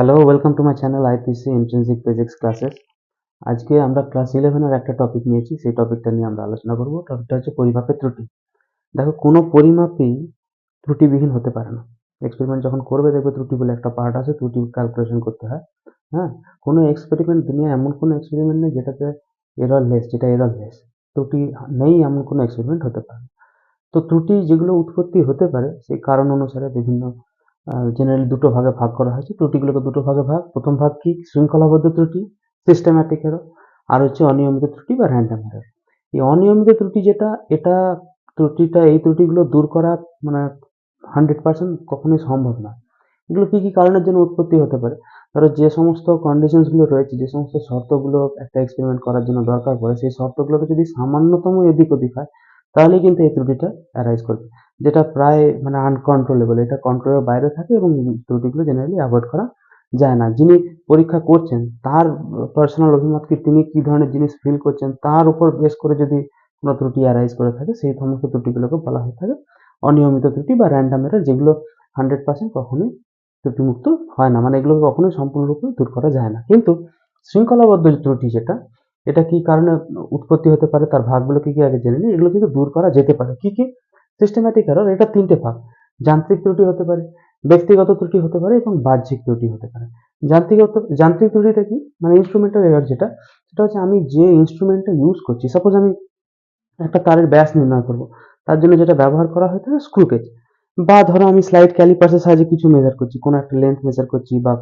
Hello welcome to my channel IPC intrinsic physics classes আজকে আমরা class ইলেভেনের একটা টপিক নিয়েছি, সেই টপিকটা নিয়ে আমরা আলোচনা করব। টপিকটা হচ্ছে পরিমাপের ত্রুটি। দেখো, কোনো পরিমাপই ত্রুটিবিহীন হতে পারে না। এক্সপেরিমেন্ট যখন করবে, দেখবে ত্রুটি বলে একটা পার্ট আছে, ত্রুটি ক্যালকুলেশন করতে হয় হ্যাঁ? কোনো এক্সপেরিমেন্ট দুনিয়া এমন কোনো এক্সপেরিমেন্ট নেই যেটাতে এরর লেস যেটা এরর লেস ত্রুটি নেই এমন কোনো এক্সপেরিমেন্ট হতে পারে না। তো ত্রুটি যেগুলো উৎপত্তি হতে পারে, সেই কারণ অনুসারে বিভিন্ন জেনারেলি দুটো ভাগে ভাগ করা হয়েছে। ত্রুটিগুলোকে দুটো ভাগে ভাগ। প্রথম ভাগ কি? শৃঙ্খলাবদ্ধ ত্রুটি সিস্টেম্যাটিক এরর আর হচ্ছে অনিয়মিত ত্রুটি বা র্যান্ডাম এরর এই অনিয়মিত ত্রুটি যেটা, এটা ত্রুটিটা, এই ত্রুটিগুলো দূর করা মানে হান্ড্রেড পার্সেন্ট কখনোই সম্ভব না। এগুলো কী কী কারণের জন্য উৎপত্তি হতে পারে? ধরো যে সমস্ত কন্ডিশনসগুলো রয়েছে, যে সমস্ত শর্তগুলো একটা এক্সপেরিমেন্ট করার জন্য দরকার পড়ে, সেই শর্তগুলোকে যদি সামান্যতম এদিক ওদিক হয় তাহলে কিন্তু এই ত্রুটিটা অ্যারাইজ করবে। যেটা প্রায় মানে আনকন্ট্রোলেবল এটা কন্ট্রোলের বাইরে থাকে এবং ত্রুটিগুলো জেনারেলি অ্যাভয়েড করা যায় না। যিনি পরীক্ষা করছেন, তার পার্সোনাল অভিমত কি, তিনি কি ধরনের জিনিস ফিল করছেন, তার উপর বেস করে যদি কোনো ত্রুটি অ্যারাইজ করে থাকে, সেই সমস্ত ত্রুটিগুলোকে বলা হয়ে থাকে অনিয়মিত ত্রুটি বা র্যান্ডাম এরর যেগুলো হান্ড্রেড পার্সেন্ট কখনোই ত্রুটিমুক্ত হয় না। মানে এগুলোকে কখনোই সম্পূর্ণরূপে দূর করা যায় না। কিন্তু শৃঙ্খলাবদ্ধ ত্রুটি যেটা, এটা কি কারণে উৎপত্তি হতে পারে, তার ভাগগুলো কি কি আগে জেনে নিই এগুলো কিন্তু দূর করা যেতে পারে। কি কি সিস্টেম্যাটিক এরর এটা তিনটে ভাগ। যান্ত্রিক ত্রুটি হতে পারে, ব্যক্তিগত ত্রুটি হতে পারে এবং বাহ্যিক ত্রুটি হতে পারে। যান্ত্রিকত যান্ত্রিক ত্রুটিটা কি? মানে ইনস্ট্রুমেন্টাল এরর যেটা, সেটা হচ্ছে আমি যে ইনস্ট্রুমেন্টটা ইউজ করছি সাপোজ আমি একটা তারের ব্যাস নির্ণয় করব, তার জন্য যেটা ব্যবহার করা হয়ে থাকে স্ক্রু গেজ বা ধরো আমি স্লাইড ক্যালিপার্সের সাহায্যে কিছু মেজার করছি, কোনো একটা লেন্থ মেজার করছি বা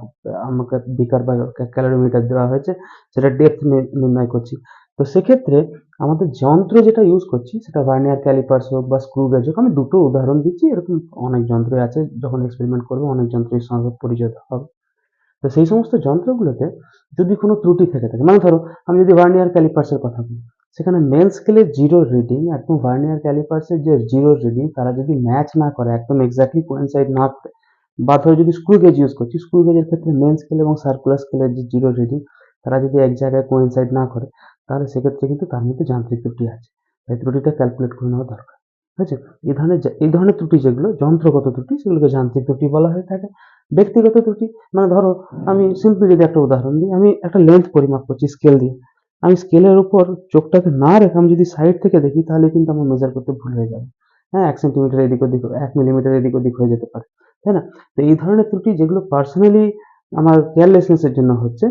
আমাকে বিকার বা ক্যালোরিমিটার দেওয়া হয়েছে সেটা ডেপথ নির্ণয় করছি। তো সেক্ষেত্রে আমাদের যন্ত্র যেটা ইউজ করছি, সেটা ভার্নিয়ার ক্যালিপার্স হোক বা স্ক্রু গেজ হোক, আমি দুটো উদাহরণ দিচ্ছি, এরকম অনেক যন্ত্র আছে, যখন এক্সপেরিমেন্ট করবে অনেক যন্ত্রের সঙ্গে পরিচয় হবে। তো সেই সমস্ত যন্ত্রগুলোতে যদি কোনো ত্রুটি থেকে থাকে মানে ধরো আমি যদি ভার্নিয়ার ক্যালিপার্সের কথা বলি, সেখানে মেন স্কেলে জিরো রিডিং একদম ভার্নিয়ার ক্যালিপার্সের যে জিরো রিডিং তারা যদি ম্যাচ না করে, একদম এক্স্যাক্টলি কোয়েনসাইড না করে, বা ধরো যদি স্ক্রু গেজ ইউজ করছি স্ক্রু গেজের ক্ষেত্রে মেন স্কেল এবং সার্কুলার স্কেলের যে জিরো রিডিং তারা যদি এক জায়গায় কোয়েনসাইড না করে তাহলে সেক্ষেত্রে কিন্তু তার মধ্যে যান্ত্রিক ত্রুটি আছে। তাই ত্রুটিটা ক্যালকুলেট করে নেওয়া দরকার। ঠিক আছে এই ধরনের এই ধরনের ত্রুটি যেগুলো, যন্ত্রগত ত্রুটি, সেগুলোকে যান্ত্রিক ত্রুটি বলা হয়ে থাকে। ব্যক্তিগত ত্রুটি মানে ধরো আমি সিম্পলি যদি একটা উদাহরণ দিই, আমি একটা লেন্থ পরিমাপ করছি স্কেল দিয়ে। আমি স্কেলের উপর চোখটাকে না রেখে আমি যদি সাইড থেকে দেখি, তাহলে কিন্তু আমার মেজার করতে ভুল হয়ে যাবে। হ্যাঁ এক সেন্টিমিটার এদিক ওদিক, এক মিলিমিটার এদিক ওদিক হয়ে যেতে পারে। তাই না? তো এই ধরনের ত্রুটি যেগুলো পার্সোনালি আমার কেয়ারলেসনেসের জন্য হচ্ছে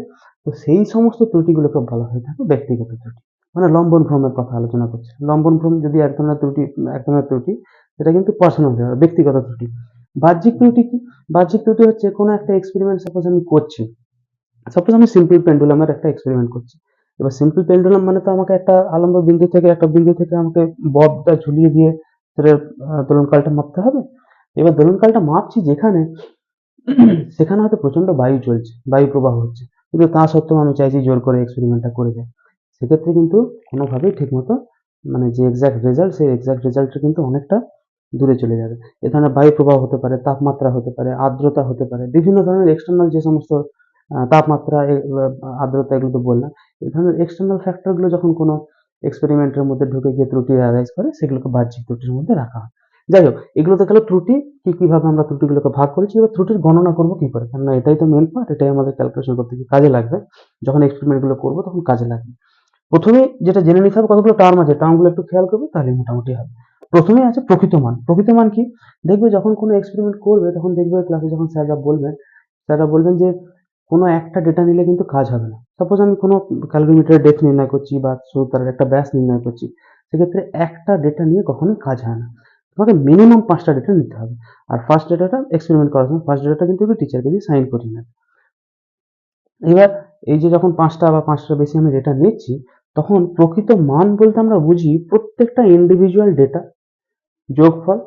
তো সেই সমস্ত ত্রুটিগুলোকে বলা হয়ে থাকে ব্যক্তিগত ত্রুটি। মানে লম্বন ভ্রমের কথা আলোচনা করছে। লম্বন ভ্রম যদি এক ধরনের ত্রুটি, এক ধরনের ত্রুটি, সেটা কিন্তু পার্সোনাল ব্যক্তিগত ত্রুটি। বাহ্যিক ত্রুটি কি? বাহ্যিক ত্রুটি হচ্ছে কোনো একটা এক্সপেরিমেন্ট সাপোজ আমি করছি। সাপোজ আমি সিম্পল পেন্ডুলামের একটা এক্সপেরিমেন্ট করছি। এবার সিম্পল পেন্ডুলাম মানে তো আমাকে একটা আলম্ব বিন্দু থেকে, একটা বিন্দু থেকে আমাকে ববটা ঝুলিয়ে দিয়ে সেটার দোলনকালটা মাপতে হবে। এবার দোলনকালটা মাপছি যেখানে, সেখানে হয়তো প্রচণ্ড বায়ু চলছে বায়ু প্রবাহ হচ্ছে। কিন্তু তা সত্ত্বেও আমি চাইছি জোর করে এক্সপেরিমেন্টটা করে যাই সেক্ষেত্রে কিন্তু কোনোভাবেই ঠিকমতো মানে যে এক্সাক্ট রেজাল্ট সেই এক্সাক্ট রেজাল্টটা কিন্তু অনেকটা দূরে চলে যাবে। এ ধরনের বায়ু প্রবাহ হতে পারে, তাপমাত্রা হতে পারে, আর্দ্রতা হতে পারে, বিভিন্ন ধরনের এক্সটার্নাল যে সমস্ত তাপমাত্রা আর্দ্রতা এগুলো তো বললাম এই ধরনের এক্সটার্নাল ফ্যাক্টরগুলো যখন কোনো এক্সপেরিমেন্টের মধ্যে ঢুকে গিয়ে ত্রুটি অ্যারাইজ করে, সেগুলোকে বাহ্যিক ত্রুটির মধ্যে রাখা হয়। যাই হোক এগুলো গেল ত্রুটি, কি কীভাবে আমরা ত্রুটিগুলোকে ভাগ করেছি, এবার ত্রুটির গণনা করব কি করে? কেননা এটাই তো মেন পার্ট এটাই আমাদের ক্যালকুলেশন করতে গিয়ে কাজে লাগবে? যখন এক্সপেরিমেন্টগুলো করব তখন কাজে লাগবে। প্রথমে যেটা জেনে নিতে হবে কতগুলো টার্ম আছে টার্মগুলো একটু খেয়াল করবে, তাহলে মোটামুটি হবে। প্রথমে আছে প্রকৃত মান। প্রকৃত মান কি? দেখবে যখন কোনো এক্সপেরিমেন্ট করবে, তখন দেখবে ক্লাসে যখন স্যাররা বলবেন স্যাররা বলবেন যে কোনো একটা ডেটা নিলে কিন্তু কাজ হবে না। সাপোজ আমি কোনো ক্যালোরিমিটারের ডেপথ নির্ণয় করছি বা তার একটা ব্যাস নির্ণয় করছি, সেক্ষেত্রে একটা ডেটা নিয়ে কখনোই কাজ হয় না। তোমাকে মিনিমাম পাঁচটা ডেটা নিতে হবে। আর ফার্স্ট ডেটাটা এক্সপেরিমেন্ট করার সময় ফার্স্ট ডেটাটা কিন্তু টিচারকে দিয়ে সাইন করিয়ে নেবে। এবার এই যে যখন পাঁচটা বা পাঁচটার বেশি আমি ডেটা নিচ্ছি, তখন প্রকৃত মান বলতে আমরা বুঝি প্রত্যেকটা ইন্ডিভিজুয়াল ডেটা যোগফল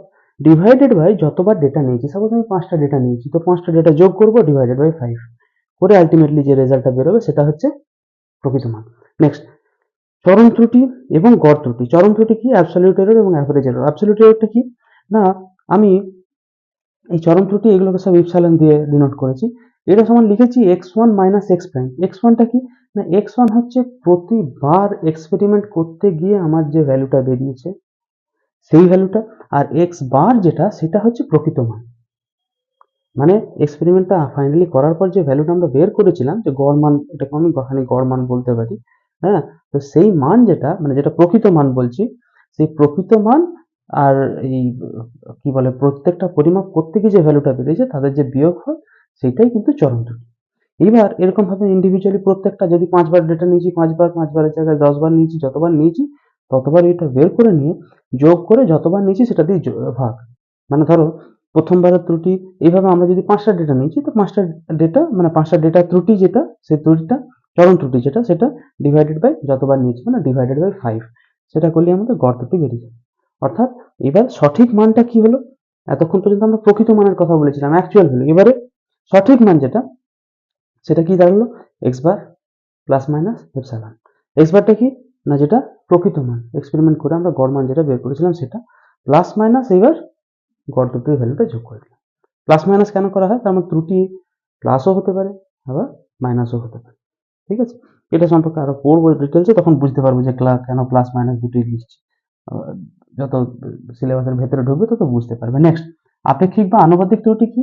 ডিভাইডেড বাই যতবার ডেটা নিয়েছি। সাপোজ আমি পাঁচটা ডেটা নিয়েছি, তো পাঁচটা ডেটা যোগ করব ডিভাইডেড বাই ফাইভ করে আলটিমেটলি যে রেজাল্টটা বেরোবে, সেটা হচ্ছে প্রকৃত মান। নেক্সট চরম ত্রুটি এবং গড় ত্রুটি। চরম ত্রুটি কি? অ্যাবসলিউট এরর এবং অ্যাভারেজ এরর অ্যাবসলিউট এররটা কি? না, আমি এই চরম ত্রুটি এগুলোকে সব ইপসালন দিয়ে ডিনোট করেছি। এটা সমান লিখেছি X one minus X prime X ওয়ানটা কি? না এক্স ওয়ান হচ্ছে প্রতিবার এক্সপেরিমেন্ট করতে গিয়ে আমার যে ভ্যালুটা বেরিয়েছে, সেই ভ্যালুটা আর এক্স বার যেটা, সেটা হচ্ছে প্রকৃত মান। মানে এক্সপেরিমেন্টটা ফাইনালি করার পর যে ভ্যালুটা আমরা বের করেছিলাম, যে গড় মান, এটাকে আমি গড় মান বলতে পারি হ্যাঁ? তো সেই মান যেটা মানে যেটা প্রকৃত মান বলছি, সেই প্রকৃত মান আর এই, কি বলে, প্রত্যেকটা পরিমাপ করতে গিয়ে যে ভ্যালুটা বেরিয়েছে, তাদের যে বিয়োগ হয়, সেইটাই কিন্তু চরম ত্রুটি। এবার এরকম ভাবে ইন্ডিভিজুয়ালি প্রত্যেকটা যদি পাঁচবার ডেটা নিয়েছি, পাঁচবার, পাঁচবারের জায়গায় দশবার নিয়েছি, যতবার নিয়েছি, ততবার এটা বের করে নিয়ে, যোগ করে যতবার নিয়েছি, সেটা দিয়ে ভাগ। মানে ধরো, প্রথমবারের ত্রুটি, এইভাবে আমরা যদি পাঁচটা ডেটা নিয়েছি, তো পাঁচটা ডেটা মানে পাঁচটা ডেটা ত্রুটি যেটা, সেই ত্রুটিটা চরম ত্রুটি যেটা, সেটা ডিভাইডেড বাই যতবার নিয়েছি মানে ডিভাইডেড বাই ফাইভ সেটা করলে আমাদের গড় ত্রুটি বেরিয়ে যাবে। অর্থাৎ এবার সঠিক মানটা কি হলো? এতক্ষণ পর্যন্ত আমরা প্রকৃত মানের কথা বলেছিলাম অ্যাকচুয়াল ভ্যালু এবারে সঠিক মান যেটা, সেটা কি দাঁড়াল? X bar plus minus epsilon X বারটা কি? না, যেটা প্রকৃত মান। এক্সপেরিমেন্ট করে আমরা গড় মান যেটা বের করেছিলাম, সেটা প্লাস মাইনাস এবার গড় ত্রুটির ভ্যালুটা যোগ করে দিলাম। প্লাস মাইনাস কেন করা হয়? তার মানে ত্রুটি প্লাসও হতে পারে, আবার মাইনাসও হতে পারে। ঠিক আছে? এটা সম্পর্কে আরও পড়ব ডিটেলসে তখন বুঝতে পারব যে ক্লাস কেন প্লাস মাইনাস দুটোই লিখছি। যত সিলেবাসের ভেতরে ঢুকবে তত বুঝতে পারবে। নেক্সট আপেক্ষিক বা আনুপাতিক ত্রুটি কি?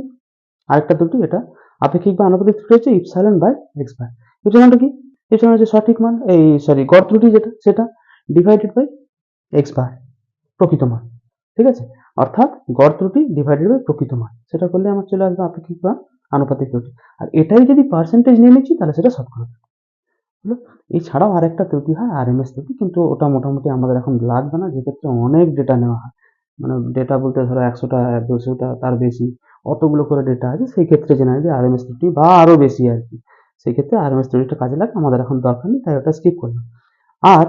আরেকটা ত্রুটি এটা। আপেক্ষিক বা আনুপাতিক ত্রুটি হচ্ছে ইপসাইলন বাই এক্স বাই ইপসাইলনটা কি? ইপসাইলন হচ্ছে সঠিক মান, এই সরি গড় ত্রুটি যেটা, সেটা ডিভাইডেড বাই এক্স বার প্রকৃত মান। ঠিক আছে? অর্থাৎ গড় ত্রুটি ডিভাইডেড বাই প্রকৃত মান। সেটা করলে আমার চলে আসবে আপেক্ষিক বা আনুপাতিক ত্রুটি। আর এটাই যদি পার্সেন্টেজ নিয়ে নিচ্ছি, তাহলে সেটা শতকরা হলো। এছাড়াও আরেকটা ত্রুটি হয় আরএমএস ত্রুটি, কিন্তু ওটা মোটামুটি আমাদের এখন লাগবে না যেক্ষেত্রে অনেক ডেটা নেওয়া হয়। মানে ডেটা বলতে ধরো একশোটা দুশোটা, তার বেশি, অতগুলো করে ডেটা আছে, সেই ক্ষেত্রে জেনারেলি আরএমএস ত্রুটি বা আরও বেশি আর কি। সেই ক্ষেত্রে আরএমএস ত্রুটিটা কাজে লাগে আমাদের এখন দরকার নেই, তাই ওটা স্কিপ করলাম। আর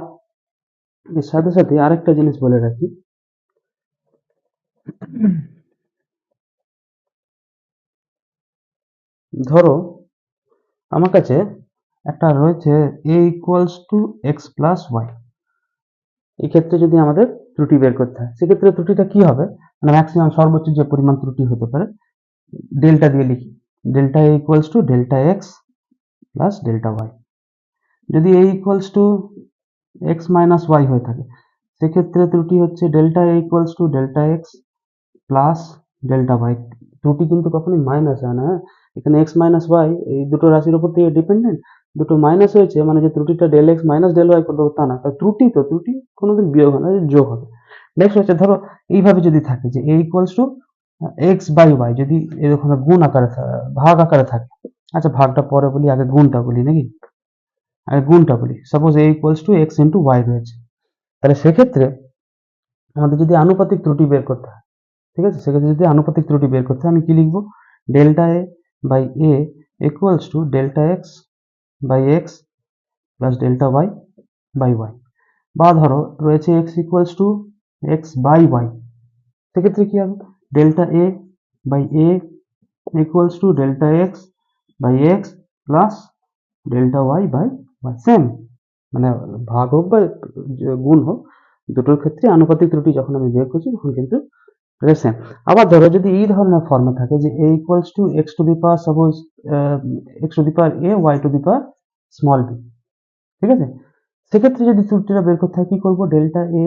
এর সাথে সাথে আরেকটা জিনিস বলে রাখি। ধরো, আমার কাছে একটা রয়েছে A equals to X plus Y এই ক্ষেত্রে যদি আমাদের ত্রুটি বের করতে হয়, সেক্ষেত্রে ত্রুটিটা কি হবে? মানে ম্যাক্সিমাম সর্বোচ্চ যে পরিমাণ ত্রুটি হতে পারে ডেল্টা দিয়ে লিখি। Delta A equals to delta X plus delta Y যদি A equals to X minus Y হয়ে থাকে, সেক্ষেত্রে ত্রুটি হচ্ছে delta A equals to delta X plus delta Y ত্রুটি কিন্তু কখনোই মাইনাস হয় না হ্যাঁ? এখানে এক্স মাইনাস ওয়াই এই দুটো রাশির উপর থেকে ডিপেন্ডেন্ট দুটো মাইনাস হয়েছে মানে যে ত্রুটিটা del X minus del Y করতে হবে তা না। ত্রুটি তো, ত্রুটি কোনোদিন বিয়োগ হয় না যোগ হবে। নেক্সট হচ্ছে, ধরো এইভাবে যদি থাকে যে A equals to X by Y যদি এরকম গুণ আকারে ভাগ আকারে থাকে। আচ্ছা ভাগটা পরে বলি, আগে গুণটা বলি নাকি? আগে গুণটা বলি। Suppose A equals to X into Y রয়েছে। তাহলে সেক্ষেত্রে আমাদের যদি আনুপাতিক ত্রুটি বের করতে হয়, ঠিক আছে? সেক্ষেত্রে যদি আনুপাতিক ত্রুটি বের করতে হয়, আমি কি লিখব? Delta A by A equals to delta X by X plus delta Y by Y বা ধরো, রয়েছে X equals to X by Y সেক্ষেত্রে কি হবে? Delta A by A equals to delta X by X plus delta Y by Y same মানে ভাগ হোক বা গুণ হোক, দুটোর ক্ষেত্রে আনুপাতিক ত্রুটি যখন আমি বের করছি, তখন কিন্তু সেম আবার ধরো যদি এই ধরনের ফর্মে থাকে যে A equals to X to the power suppose X to the power A Y to the power small B ঠিক আছে? সেক্ষেত্রে যদি ত্রুটিটা বের করতে হয়, কি করব? Delta A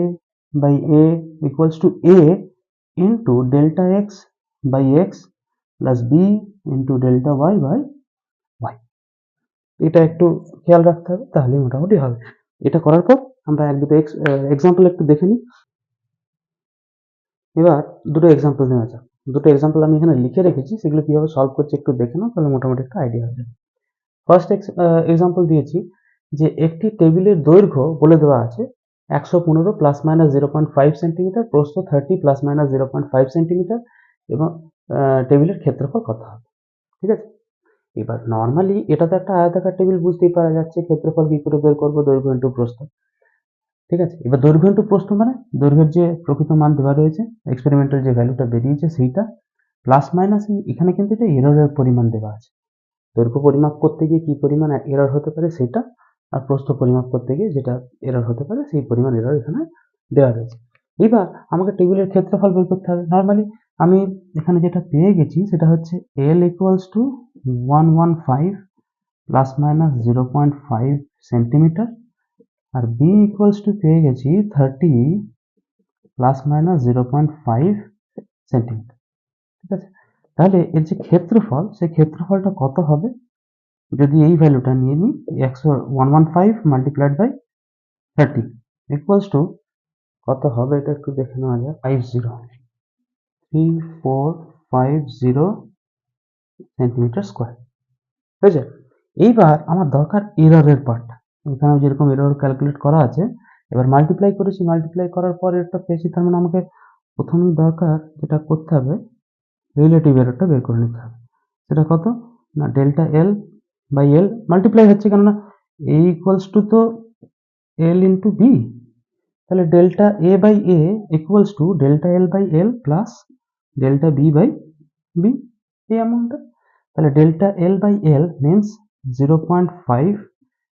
by A equals to A into delta X by X plus B into delta Y by Y এটা একটু খেয়াল রাখতে হবে তাহলে মোটামুটি হবে। এটা করার পর আমরা এক দুটো এক্সাম্পল একটু দেখে নিই। এবার দুটো এক্সাম্পল নেওয়া যাক। দুটো এক্সাম্পল আমি এখানে লিখে রেখেছি, সেগুলো কীভাবে সলভ করছি একটু দেখে নাও, তাহলে মোটামুটি একটা আইডিয়া হবে ফার্স্ট এক্সাম্পল দিয়েছি যে একটি টেবিলের দৈর্ঘ্য বলে দেওয়া আছে একশো পনেরো plus minus zero point five centimetre প্রস্থ thirty plus minus zero point five centimetre এবং টেবিলের ক্ষেত্রফল কত হবে? ঠিক আছে? এবার নর্মালি এটা তো একটা আয়তাকার টেবিল বুঝতেই পারা যাচ্ছে, ক্ষেত্রফল কি করে বের করব, দৈর্ঘ্য ইন্টু প্রস্থ। ঠিক আছে? এবার দৈর্ঘ্য ইন্টু প্রস্থ মানে দৈর্ঘ্যের যে প্রকৃত মান দেওয়া রয়েছে এক্সপেরিমেন্টাল যে ভ্যালুটা বেরিয়েছে সেইটা প্লাস মাইনাস এখানে কিন্তু এটা এররের পরিমাণ দেওয়া আছে। দৈর্ঘ্য পরিমাপ করতে গিয়ে কি পরিমাণ এরর হতে পারে সেটা, আর প্রস্থ পরিমাপ করতে গিয়ে যেটা এরর হতে পারে সেই পরিমাণ এরর এখানে দেওয়া রয়েছে। এবার আমাকে টেবিলের ক্ষেত্রফল বের করতে হবে। নর্মালি আমি এখানে যেটা পেয়ে গেছি সেটা হচ্ছে L equals to one one five plus minus zero point five centimetre R B equals to পেয়ে গেছি thirty plus minus zero point five centimetre ঠিক আছে? তাহলে এর যে ক্ষেত্রফল, সেই ক্ষেত্রফলটা কত হবে? যদি এই ভ্যালুটা নিয়ে নিই একশো one one five multiplied by thirty equals to কত হবে? এটা একটু দেখে নেওয়া যায় five zero three four five zero centimetre square হয়েছে এইবার আমার দরকার এররের পার্টটা এখানে যেরকম এরর ক্যালকুলেট করা আছে, এবার মাল্টিপ্লাই করেছি মাল্টিপ্লাই করার পর এরটা পেয়েছি, তার মানে আমাকে প্রথমেই দরকার যেটা করতে হবে রিলেটিভ এররটা বের করে নিতে হবে। সেটা কত? না delta L by L multiply হচ্ছে, কেননা এ ইকুয়ালস টু তো এল ইন্টু বি তাহলে delta A by A equals to delta L by L plus delta B by B এই অ্যামাউন্টটা তাহলে delta L by L means zero point five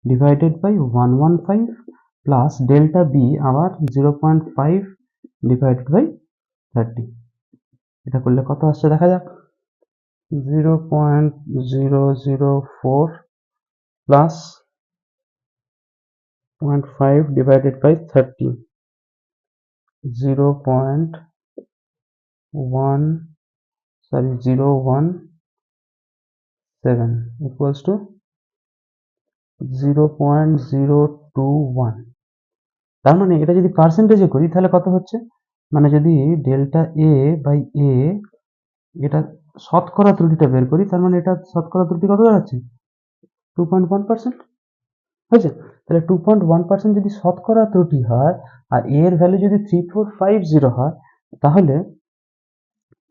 divided by 115 plus delta b আবার 0.5 divided by 30 এটা করলে কত আসছে দেখা যাক? 0.004 plus 0.5 divided by 30 0.1 sorry 017 equals to 0.021 তার মানে এটা যদি পার্সেন্টেজে করি, তাহলে কত হচ্ছে? মানে যদি ডেল্টা এ বাই এ এটা শতকরা ত্রুটিটা বের করি, তার মানে এটা শতকরা ত্রুটি কত দাঁড়াচ্ছে? টু পয়েন্ট ওয়ান পার্সেন্ট হয়েছে? তাহলে টু পয়েন্ট ওয়ান পার্সেন্ট যদি শতকরা ত্রুটি হয়, আর এর ভ্যালু যদি থ্রি ফোর ফাইভ জিরো হয়, তাহলে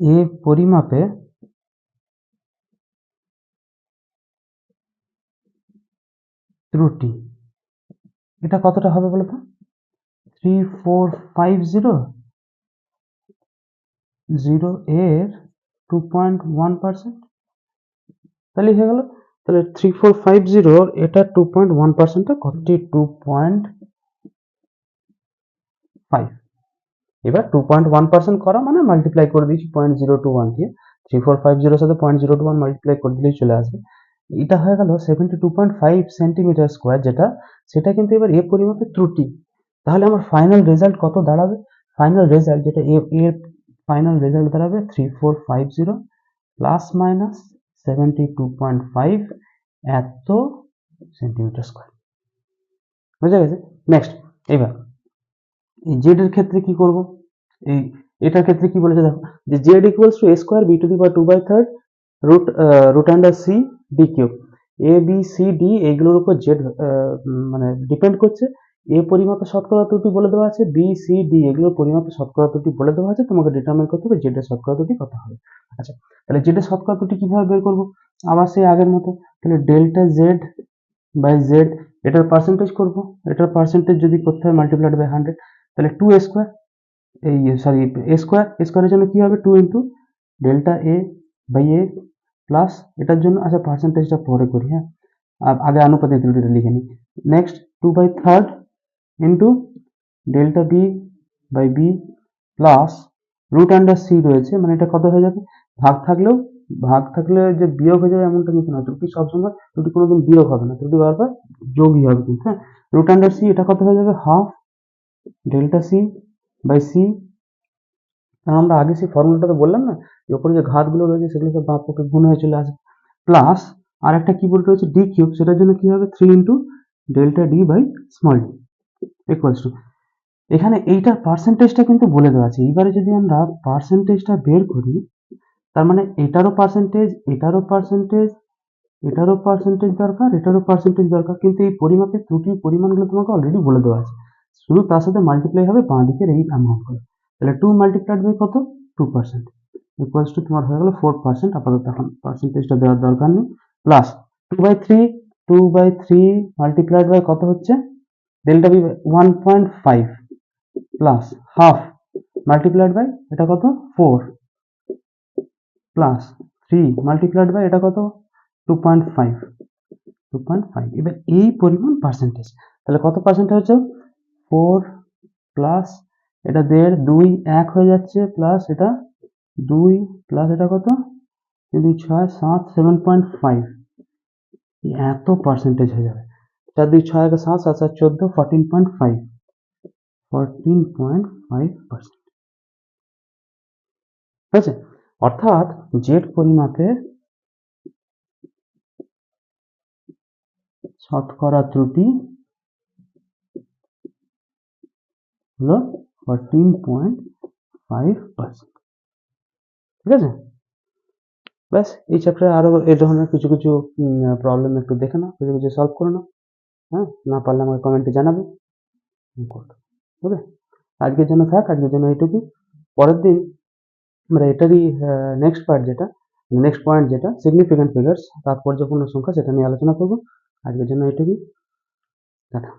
এ পরিমাপে ত্রুটি। এটা কতটা হবে বলো তো? Three four five zero zero এর টু পয়েন্ট ওয়ান পার্সেন্ট তাহলে হয়ে গেল? তাহলে থ্রি ফোর ফাইভ জিরোর এটা টু পয়েন্ট ওয়ান পার্সেন্টটা ফর্টি টু পয়েন্ট ফাইভ এবার টু পয়েন্ট ওয়ান পার্সেন্ট করা মানে মাল্টিপ্লাই করে দিয়েছি পয়েন্ট জিরো টু ওয়ান দিয়ে। থ্রি ফোর ফাইভ জিরোর সাথে point zero two one multiply করে দিলেই চলে আসবে। এটা হয়ে গেল seventy two point five centimetre square যেটা, সেটা কিন্তু এবার এ পরিমাপে ত্রুটি। তাহলে আমার ফাইনাল রেজাল্ট কত দাঁড়াবে? ফাইনাল রেজাল্ট যেটা এ এর ফাইনাল রেজাল্ট দাঁড়াবে three four five zero plus minus seventy two point five এত সেন্টিমিটার স্কোয়ার বুঝা গেছে? নেক্সট এবার এই জেড এর ক্ষেত্রে কি করব? এই এটার ক্ষেত্রে কি বলেছে দেখো, যে Z equals to A square B to the power two by third root root under C D cube A B C D এইগুলোর উপর জেড মানে ডিপেন্ড করছে। এ পরিমাপে শতকরা ত্রুটি বলে দেওয়া আছে বি সি ডি এগুলোর পরিমাপে শতকরা ত্রুটি বলে দেওয়া আছে, তোমাকে ডিটারমাইন করতে হবে জেড এর শতকরা ত্রুটি কত হবে। আচ্ছা তাহলে জেড এর শতকরা ত্রুটি কীভাবে বের করব? আবার সেই আগের মতো, তাহলে ডেল্টা জেড বাই জেড এটার পার্সেন্টেজ করব। এটার পার্সেন্টেজ যদি করতে হয় মাল্টিপ্লাইড বাই হান্ড্রেড তাহলে টু এ স্কোয়ার এই সরি এ স্কোয়ার এ স্কোয়ারের জন্য কি হবে? Two into delta A by A plus এটার জন্য আচ্ছা পার্সেন্টেজটা পরে করি হ্যাঁ? আগে আনুপাতিক ত্রুটিটা লিখে নিই। Next two by third into delta B by B plus root under C রয়েছে মানে এটা কত হয়ে যাবে? ভাগ থাকলেও, ভাগ থাকলে যে বিয়োগ হয়ে যাবে এমনটা কিন্তু না, ত্রুটি সবসময় ত্রুটি কোনোদিন বিয়োগ হবে না, ত্রুটি বারবার যোগই হবে কিন্তু হ্যাঁ? রুট আন্ডার সি এটা কত হয়ে যাবে? Half delta C by C আমরা আগে সেই ফর্মুলাটা তো বললাম না, যে ওপরে যে ঘাতগুলো রয়েছে সেগুলো সব বাম পক্ষে গুণ হয়ে চলে আসবে। প্লাস আর একটা কি বলতে রয়েছে ডি কিউব সেটার জন্য কি হবে? Three into delta D by small D equals to এখানে এইটার পার্সেন্টেজটা কিন্তু বলে দেওয়া আছে। এইবারে যদি আমরা পার্সেন্টেজটা বের করি, তার মানে এটারও পার্সেন্টেজ এটারও পার্সেন্টেজ এটারও পার্সেন্টেজ দরকার, এটারও পার্সেন্টেজ দরকার। কিন্তু এই পরিমাপের ত্রুটির পরিমাণগুলো তোমাকে অলরেডি বলে দেওয়া আছে। শুধু তার সাথে মাল্টিপ্লাই হবে বাঁ দিকের এই অ্যামাউন্টগুলো তাহলে টু মাল্টিপ্লাইড বাই কত? টু পার্সেন্ট ইকুয়ালস টু তোমার হয়ে গেলো ফোর পার্সেন্ট আপাতত এখন পার্সেন্টেজটা দেওয়ার দরকার নেই। Plus two by three two by three multiplied by কত হচ্ছে? Delta B one point five plus half multiplied by এটা কত? Four plus three multiplied by এটা কত? Two point five two point five এবার এই পরিমাণ পার্সেন্টেজ তাহলে কত পার্সেন্ট হচ্ছে ফোর প্লাস এটা দেড়, দুই, এক হয়ে যাচ্ছে প্লাস এটা দুই প্লাস এটা কত? দুই, ছয়, সাত সেভেন পয়েন্ট ফাইভ এত পার্সেন্টেজ হয়ে যাবে। চার, দুই, ছয় একে সাত সাত সাত, চোদ্দ fourteen point five fourteen point five percent ঠিক আছে? অর্থাৎ জেড পরিমাপে শতকরা ত্রুটি হলো ফোরটিন পয়েন্ট ফাইভ পার্সেন্ট ঠিক আছে? ব্যাস, এই চ্যাপ্টারে আরও এই ধরনের কিছু কিছু প্রবলেম একটু দেখে নাও, কিছু কিছু সলভ করে নাও হ্যাঁ? না পারলে আমাকে কমেন্টে জানাবে। ওকে? আজকের জন্য থাক, আজকের জন্য এইটুকু পরের দিন আমরা এটারই নেক্সট পার্ট যেটা নেক্সট পয়েন্ট যেটা সিগনিফিক্যান্ট ফিগার্স তাৎপর্যপূর্ণ সংখ্যা, সেটা নিয়ে আলোচনা করব। আজকের জন্য এইটুকুই। টাটা।